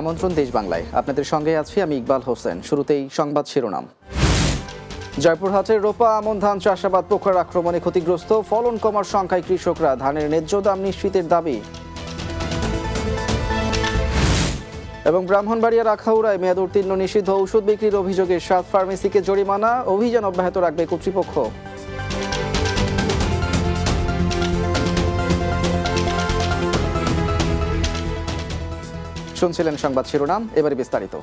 আমন্ত্রণ দেশ বাংলায়। আপনাদের সঙ্গে আছি আমি ইকবাল হোসেন। শুরুতেই সংবাদ শিরোনাম। জয়পুরহাটের রোপা আমন ধান চাষাবাদ পোকার আক্রমণে ক্ষতিগ্রস্ত, ফলন কমার সংখ্যায় কৃষকরা ধানের ন্যায্য দাম নিশ্চিতের দাবি। এবং ব্রাহ্মণবাড়িয়ার আখাউড়ায় মেয়াদ উত্তীর্ণ নিষিদ্ধ ঔষধ বিক্রির অভিযোগে সাত ফার্মেসিকে জরিমানা, অভিযান অব্যাহত রাখবে কর্তৃপক্ষ। শুনছিলেন সংবাদ শিরোনাম, এবারে বিস্তারিত।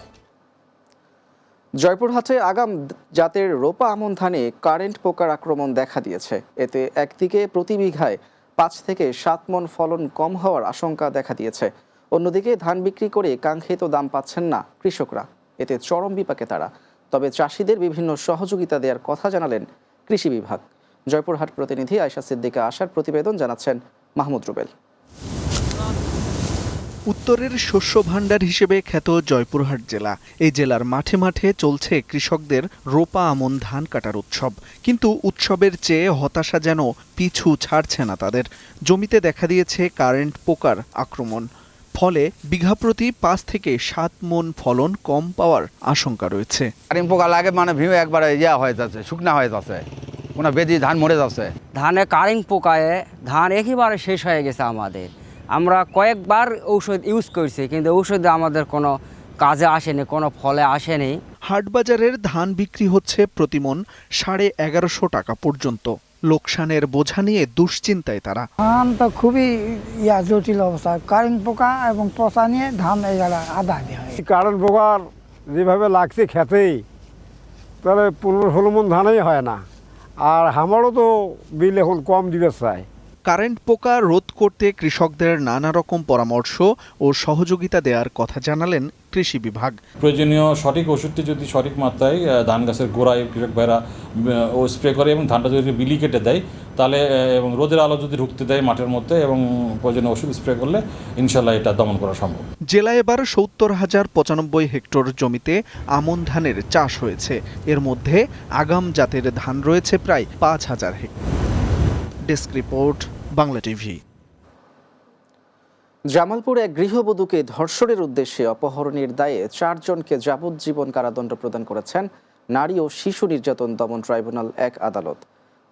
জয়পুরহাটে আগাম জাতের রোপা আমন ধানে কারেন্ট পোকার আক্রমণ দেখা দিয়েছে। এতে একদিকে প্রতি বিঘায় পাঁচ থেকে সাত মন ফলন কম হওয়ার আশঙ্কা দেখা দিয়েছে। অন্যদিকে ধান বিক্রি করে কাঙ্ক্ষিত দাম পাচ্ছেন না কৃষকরা। এতে চরম বিপাকে তারা। তবে চাষিদের বিভিন্ন সহযোগিতা দেওয়ার কথা জানালেন কৃষি বিভাগ। জয়পুরহাট প্রতিনিধি আয়শা সিদ্দিকা আসার প্রতিবেদন জানাচ্ছেন মাহমুদ রুবেল। উত্তরের শস্য ভাণ্ডার হিসেবে খ্যাত জয়পুরহাট জেলা। এই জেলার মাঠে মাঠে চলছে কৃষকদের রোপা আমন ধান কাটার উৎসব। কিন্তু উৎসবের চেয়ে হতাশা যেন পিছু ছাড়ছে না তাদের। জমিতে দেখা দিয়েছে কারেন্ট পোকার আক্রমণ। ফলে বিঘাপ্রতি পাঁচ থেকে সাত মন ফলন কম পাওয়ার আশঙ্কা রয়েছে। কারিং পোকা লাগে মানে ভিউ একবারে ইয়া হয়ে যাচ্ছে শুকনা হয়ে যাচ্ছে। কোনো বেদি ধান মরে যাচ্ছে। ধানে কারিং পোকায় ধান একেবারে শেষ হয়ে গেছে আমাদের। আমরা কয়েকবার ঔষধ ইউজ করছি কিন্তু ঔষধে আমাদের কোনো কাজে আসেনি কোনো ফলে আসেনি। হাটবাজারের ধান বিক্রি হচ্ছে প্রতিমন সাড়ে এগারোশো টাকা পর্যন্ত। লোকসানের বোঝা নিয়ে দুশ্চিন্তায় তারা। ধান তো খুবই ইয়া জটিল অবস্থা। কারেন্ট পোকা এবং পচা নিয়ে ধান এগুলা আদা হয় কারণ পোকার যেভাবে লাগছে খেতেই তাহলে পনেরো ষোলো মন ধানই হয় না। আর আমারও তো বিল এখন কম দিবে চাই কারেন্ট পোকা রোধ করতে কৃষকদের নানা রকম পরামর্শ ও সহযোগিতা দেওয়ার কথা জানালেন কৃষি বিভাগ। প্রয়োজনীয় সঠিক ওষুধটি যদি সঠিক মাত্রায় ধান গাছের গোড়ায় কৃষক ভাইরা ও স্প্রে করে এবং ধানটা যদি বিলি কেটে দেয় তাহলে এবং রোদের আলো যদি ঢুকতে দেয় মাঠের মধ্যে এবং প্রয়োজনীয় ওষুধ স্প্রে করলে ইনশাল্লাহ এটা দমন করা সম্ভব। জেলায় এবার সত্তর হাজার পঁচানব্বই হেক্টর জমিতে আমন ধানের চাষ হয়েছে। এর মধ্যে আগাম জাতের ধান রয়েছে প্রায় পাঁচ হাজার hectare. Desk report Bangla TV. Jamalpur এক গৃহবধূকে ধর্ষণের উদ্দেশ্যে অপহরণের দায়ে চারজনকে যাবজ্জীবন কারাদণ্ড প্রদান করেছেন নারী ও শিশু নির্যাতন দমন ট্রাইব্যুনাল এক আদালত।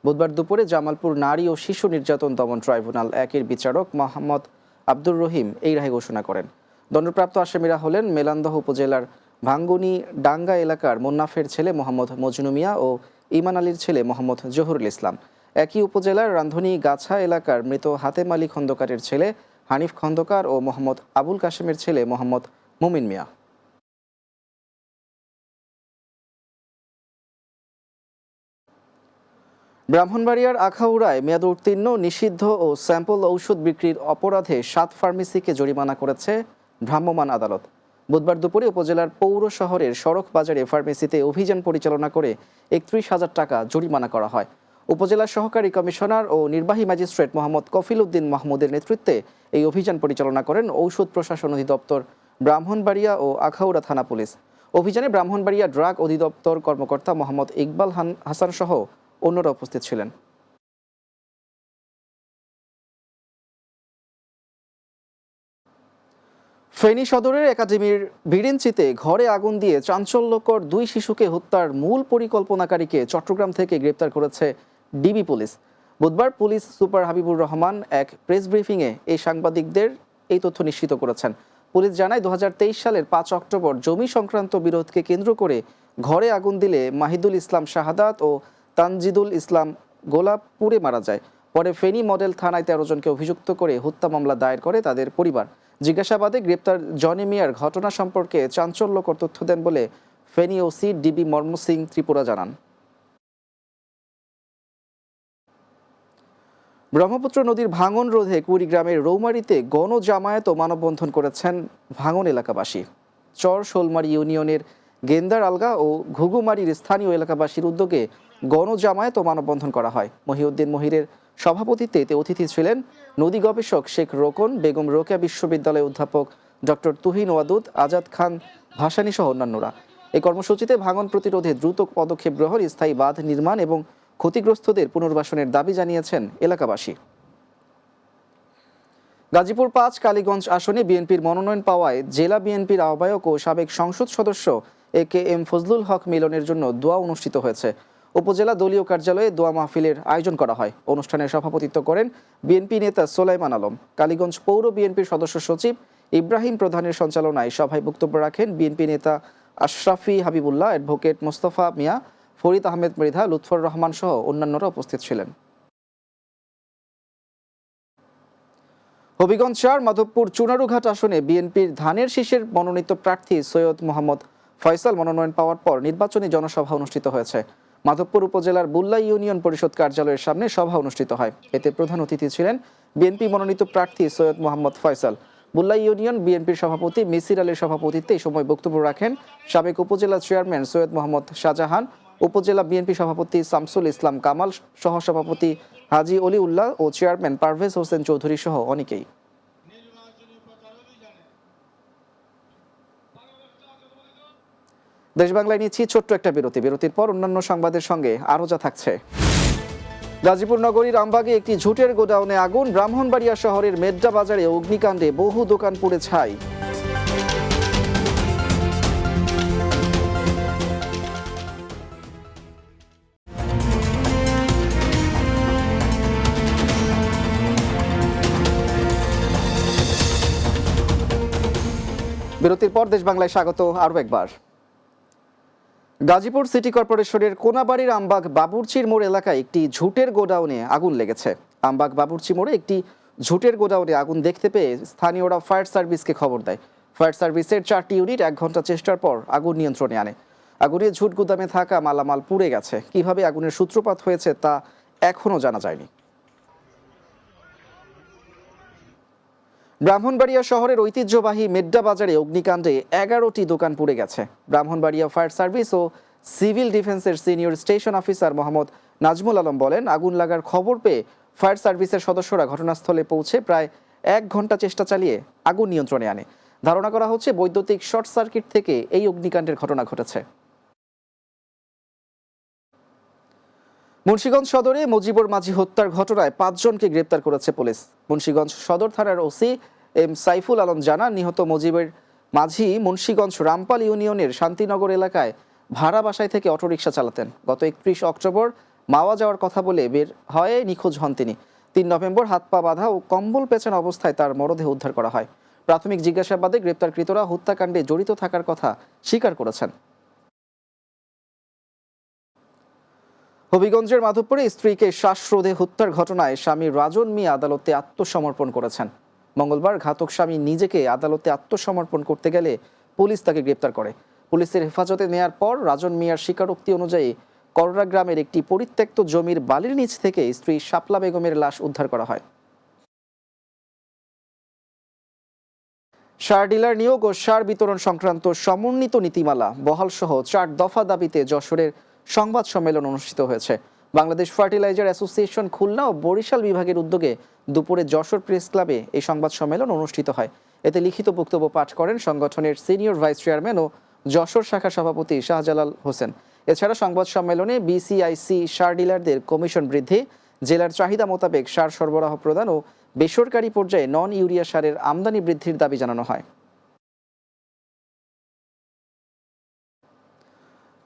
বুধবার দুপুরে জামালপুর নারী ও শিশু নির্যাতন দমন ট্রাইব্যুনাল একের বিচারক মোহাম্মদ আব্দুর রহিম এই রায় ঘোষণা করেন। দণ্ডপ্রাপ্ত আসামিরা হলেন মেলান্দহ উপজেলার ভাঙ্গুনি ডাঙ্গা এলাকার মোন্নাফের ছেলে মোহাম্মদ মজনু মিয়া ও ইমান আলীর ছেলে মোহাম্মদ জহুরুল ইসলাম। একই উপজেলার রান্ধনী গাছা এলাকার মৃত হাতেম আলী খন্দকারের ছেলে হানিফ খন্দকার ও মোহাম্মদ আবুল কাশেমের ছেলে মোহাম্মদ মুমিন মিয়া। ব্রাহ্মণবাড়িয়ার আখাউড়ায় মেয়াদ উত্তীর্ণ, নিষিদ্ধ ও স্যাম্পল ঔষধ বিক্রির অপরাধে সাত ফার্মেসিকে জরিমানা করেছে ভ্রাম্যমাণ আদালত। বুধবার দুপুরে উপজেলার পৌর শহরের সড়ক বাজারে ফার্মেসিতে অভিযান পরিচালনা করে একত্রিশ হাজার টাকা জরিমানা করা হয়। উপজেলা সহকারী কমিশনার ও নির্বাহী ম্যাজিস্ট্রেট মোহাম্মদ কফিল উদ্দিন মাহমুদের নেতৃত্বে এই অভিযান পরিচালনা করেন ঔষধ প্রশাসন অধিদপ্তর, ব্রাহ্মণবাড়িয়া ও আখাউড়া থানা পুলিশ। অভিযানে ব্রাহ্মণবাড়িয়া ড্রাগ অধিদপ্তর কর্মকর্তা মোহাম্মদ ইকবাল হান- হাসান সহ অন্যরা উপস্থিত ছিলেন। ফেনী সদরের একাডেমির বিরিঞ্চিতে ঘরে আগুন দিয়ে চাঞ্চল্যকর দুই শিশুকে হত্যার মূল পরিকল্পনাকারীকে চট্টগ্রাম থেকে গ্রেপ্তার করেছে ডিবি পুলিশ। বুধবার পুলিশ সুপার হাবিবুর রহমান এক প্রেস ব্রিফিংয়ে এই সাংবাদিকদের এই তথ্য নিশ্চিত করেছেন। পুলিশ জানায় দু হাজার তেইশ সালের পাঁচ অক্টোবর জমি সংক্রান্ত বিরোধকে কেন্দ্র করে ঘরে আগুন দিলে মাহিদুল ইসলাম শাহাদাত ও তানজিদুল ইসলাম গোলাপ পুড়ে মারা যায়। পরে ফেনী মডেল থানায় তেরো জনকে অভিযুক্ত করে হত্যা মামলা দায়ের করে তাদের পরিবার। জিজ্ঞাসাবাদে গ্রেপ্তার জনি মিয়ার ঘটনা সম্পর্কে চাঞ্চল্যকর তথ্য দেন বলে ফেনী ওসি ডিবি মর্ম সিং ত্রিপুরা জানান। ব্রহ্মপুত্র নদীর ভাঙন রোধে কুড়িগ্রামের রৌমারিতে গণজামায়াত ও মানববন্ধন করেছেন ভাঙন এলাকাবাসী। চর শোলমারি ইউনিয়নের গেন্দার আলগা ও ঘুঘুমারির স্থানীয় এলাকাবাসীর উদ্যোগে গণজামায়াত ও মানববন্ধন করা হয়। মহিউদ্দিন মহিরের সভাপতিত্বে এতে অতিথি ছিলেন নদী গবেষক শেখ রোকন, বেগম রোকেয়া বিশ্ববিদ্যালয়ের অধ্যাপক ডক্টর তুহিন ওয়াদুদ, আজাদ খান ভাসানী সহ অন্যান্যরা। এই কর্মসূচিতে ভাঙন প্রতিরোধে দ্রুত পদক্ষেপ গ্রহণ, স্থায়ী বাঁধ নির্মাণ এবং ক্ষতিগ্রস্তদের পুনর্বাসনের দাবি জানিয়েছেন এলাকাবাসী। গাজীপুর পাঁচ, কালীগঞ্জ আসনে বিএনপির মনোনয়ন পাওয়ায় জেলা বিএনপির আহ্বায়ক ও সাবেক সংসদ সদস্য এ কে এম ফজলুল হক মিলনের জন্য দোয়া অনুষ্ঠিত হয়েছে। উপজেলা দলীয় কার্যালয়ে দোয়া মাহফিলের আয়োজন করা হয়। অনুষ্ঠানে সভাপতিত্ব করেন বিএনপি নেতা সোলাইমান আলম। কালীগঞ্জ পৌর বিএনপির সদস্য সচিব ইব্রাহিম প্রধানের সঞ্চালনায় সভায় বক্তব্য রাখেন বিএনপি নেতা আশরাফি হাবিবুল্লাহ অ্যাডভোকেট মোস্তফা মিয়া ফরিদ আহমেদ মৃধা, লুৎফর রহমান সহ অন্যান্যরা উপস্থিত ছিলেন। হবিগঞ্জ চার মাধবপুর চুনারুঘাট আসনে বিএনপির ধানের শীষের মনোনীত প্রার্থী সৈয়দ মোহাম্মদ ফয়সাল মনোনয়ন পাওয়ার পর নির্বাচনী জনসভা অনুষ্ঠিত হয়েছে। মাধবপুর উপজেলার বুল্লা ইউনিয়ন পরিষদ কার্যালয়ের সামনে সভা অনুষ্ঠিত হয়। এতে প্রধান অতিথি ছিলেন বিএনপি মনোনীত প্রার্থী সৈয়দ মোহাম্মদ ফয়সাল। বুল্লা ইউনিয়ন বিএনপির সভাপতি মিসির আলীর সভাপতিত্বে এই সময় বক্তব্য রাখেন সাবেক উপজেলা চেয়ারম্যান সৈয়দ মোহাম্মদ শাহজাহান। উপজেলা বিএনপি সভাপতি শামসুল ইসলাম কামাল, সহসভাপতি হাজি অলি উল্লাহ ও চেয়ারম্যান পারভেজ হোসেন চৌধুরী সহ অনেকেই। দেশ বাংলায় নিচ্ছি ছোট্ট একটা বিরতি। বিরতির পর অন্যান্য সংবাদের সঙ্গে আরও যা থাকছে। গাজীপুর নগরীর আমবাগে একটি ঝুটের গোডাউনে আগুন, ব্রাহ্মণবাড়িয়া শহরের মেড্ডা বাজারে অগ্নিকাণ্ডে বহু দোকান পুড়ে ছাই। বিরতির পর দেশ বাংলায় স্বাগত আরও একবার। গাজীপুর সিটি কর্পোরেশনের কোনাবাড়ির আমবাগ বাবুরচির মোড় এলাকায় একটি ঝুটের গোডাউনে আগুন লেগেছে। আমবাগ বাবুরচি মোড়ে একটি ঝুটের গোডাউনে আগুন দেখতে পেয়ে স্থানীয়রা ফায়ার সার্ভিসকে খবর দেয়। ফায়ার সার্ভিসের চারটি ইউনিট এক ঘণ্টা চেষ্টার পর আগুন নিয়ন্ত্রণে আনে। আগুনে ঝুট গুদামে থাকা মালামাল পুড়ে গেছে। কীভাবে আগুনের সূত্রপাত হয়েছে তা এখনও জানা যায়নি। ব্রাহ্মণবাড়িয়া শহরের ঐতিহ্যবাহী মেড্ডা বাজারে অগ্নিকাণ্ডে এগারোটি দোকান পুড়ে গেছে। ব্রাহ্মণবাড়িয়া ফায়ার সার্ভিস ও সিভিল ডিফেন্সের senior station officer Mohammad Nazmul Alam বলেন, আগুন লাগার খবর পেয়ে ফায়ার সার্ভিসের সদস্যরা ঘটনাস্থলে পৌঁছে প্রায় এক ঘণ্টা চেষ্টা চালিয়ে আগুন নিয়ন্ত্রণে আনে। ধারণা করা হচ্ছে, বৈদ্যুতিক শর্ট সার্কিট থেকে এই অগ্নিকাণ্ডের ঘটনা ঘটেছে। মুন্সীগঞ্জ সদরে মুজিবুর মাঝি হত্যার ঘটনায় পাঁচজনকে গ্রেপ্তার করেছে পুলিশ। মুন্সিগঞ্জ সদর থানার ওসি এম সাইফুল আলম জানান, নিহত মুজিবের মাঝি মুন্সীগঞ্জ রামপাল ইউনিয়নের শান্তিনগর এলাকায় ভাড়া বাসায় থেকে অটোরিকশা চালাতেন। গত একত্রিশ অক্টোবর মাওয়া যাওয়ার কথা বলে বের হয়ে নিখোঁজ হন তিনি। তিন নভেম্বর হাত পা বাঁধা ও কম্বল পেঁচানো অবস্থায় তার মরদেহ উদ্ধার করা হয়। প্রাথমিক জিজ্ঞাসাবাদে গ্রেপ্তারকৃতরা হত্যাকাণ্ডে জড়িত থাকার কথা স্বীকার করেছেন। হবিগঞ্জের মাধবপুরে স্ত্রীকে শ্বাসরোধে হত্যার ঘটনায় স্বামী রাজন মিয়া আদালতে আত্মসমর্পণ করেছেন। মঙ্গলবার ঘাতক স্বামী নিজেকে আদালতে আত্মসমর্পণ করতে গেলে পুলিশ তাকে গ্রেপ্তার করে। পুলিশের হেফাজতে নেয়ার পর রাজন মিয়ার স্বীকারোক্তি অনুযায়ী কররা গ্রামের একটি পরিত্যক্ত জমির বালির নিচ থেকে স্ত্রী শাপলা বেগমের লাশ উদ্ধার করা হয়। সার ডিলার নিয়োগ ও সার বিতরণ সংক্রান্ত সমন্বিত নীতিমালা বহাল সহ চার দফা দাবিতে যশোরের সংবাদ সম্মেলন অনুষ্ঠিত হয়েছে। বাংলাদেশ ফার্টিলাইজার অ্যাসোসিয়েশন খুলনা ও বরিশাল বিভাগের উদ্যোগে দুপুরে যশোর প্রেস ক্লাবে এই সংবাদ সম্মেলন অনুষ্ঠিত হয়। এতে লিখিত বক্তব্য পাঠ করেন সংগঠনের সিনিয়র ভাইস চেয়ারম্যান ও যশোর শাখা সভাপতি শাহজালাল হোসেন। এছাড়া সংবাদ সম্মেলনে বিসিআইসি সার ডিলারদের কমিশন বৃদ্ধি, জেলার চাহিদা মোতাবেক সার সরবরাহ প্রদান ও বেসরকারি পর্যায়ে নন ইউরিয়া সারের আমদানি বৃদ্ধির দাবি জানানো হয়।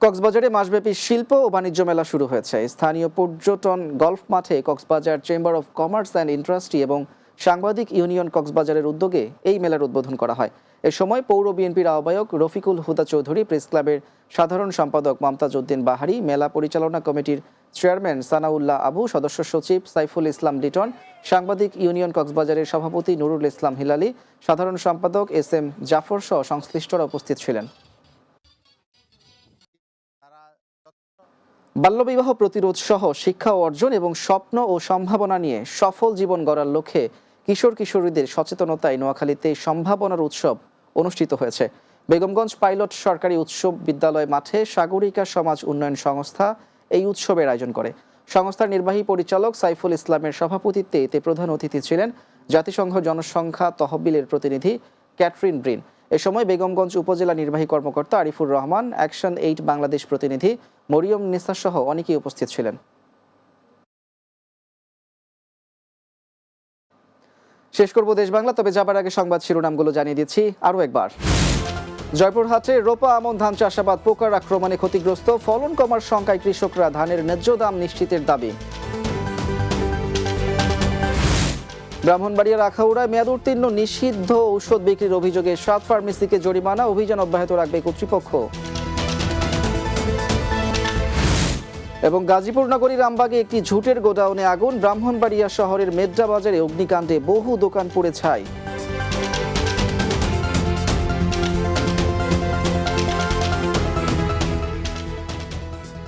কক্সবাজারে মাসব্যাপী শিল্প ও বাণিজ্য মেলা শুরু হয়েছে। স্থানীয় পর্যটন গলফ মাঠে Cox's Bazar chamber of commerce and industry এবং সাংবাদিক ইউনিয়ন কক্সবাজারের উদ্যোগে এই মেলার উদ্বোধন করা হয়। এ সময় পৌর বিএনপির আহ্বায়ক রফিকুল হুদা চৌধুরী, প্রেস ক্লাবের সাধারণ সম্পাদক মমতাজ উদ্দিন বাহারি, মেলা পরিচালনা কমিটির চেয়ারম্যান সানাউল্লাহ আবু, সদস্য সচিব সাইফুল ইসলাম লিটন, সাংবাদিক ইউনিয়ন কক্সবাজারের সভাপতি নুরুল ইসলাম হিলালি, সাধারণ সম্পাদক এস এম জাফর সহ সংশ্লিষ্টরা উপস্থিত ছিলেন। বাল্যবিবাহ প্রতিরোধ সহ শিক্ষা অর্জন এবং স্বপ্ন ও সম্ভাবনা নিয়ে সফল জীবন গড়ার লক্ষ্যে কিশোর কিশোরীদের সচেতনতায় নোয়াখালীতে সম্ভাবনার উৎসব অনুষ্ঠিত হয়েছে। বেগমগঞ্জ পাইলট সরকারি উৎসব বিদ্যালয় মাঠে সাগরিকা সমাজ উন্নয়ন সংস্থা এই উৎসবের আয়োজন করে। সংস্থার নির্বাহী পরিচালক সাইফুল ইসলামের সভাপতিত্বে এতে প্রধান অতিথি ছিলেন জাতিসংঘ জনসংখ্যা তহবিলের প্রতিনিধি ক্যাটরিন ব্রিন। এ সময় বেগমগঞ্জ উপজেলা নির্বাহী কর্মকর্তা আরিফুর রহমান, অ্যাকশন এইট বাংলাদেশ প্রতিনিধি মরিয়ম নিসা সহ অনেকেই উপস্থিত ছিলেন। শেষ করব দেশ বাংলা, তবে যাবার আগে সংবাদ শিরোনামগুলো জানিয়ে দিচ্ছি আরও একবার। জয়পুরহাটে রোপা, আমন, ধান চাষাবাদ, পোকার আক্রমণে ক্ষতিগ্রস্ত, ফলন কমার শঙ্কায় কৃষকরা ধানের ন্যায্য দাম নিশ্চিতের দাবি। ব্রাহ্মণবাড়িয়ার আখাউড়ায় মেয়াদ উত্তীর্ণ নিষিদ্ধ ঔষধ বিক্রির অভিযোগে সাত ফার্মেসিকে জরিমানা, অভিযান অব্যাহত রাখবে কর্তৃপক্ষ। এবং গাজীপুর নগরীর রামবাগে একটি ঝুটের গোডাউনে আগুন, ব্রাহ্মণবাড়িয়া শহরের মেদ্রা বাজারে অগ্নিকাণ্ডে বহু দোকান পুড়ে ছাই।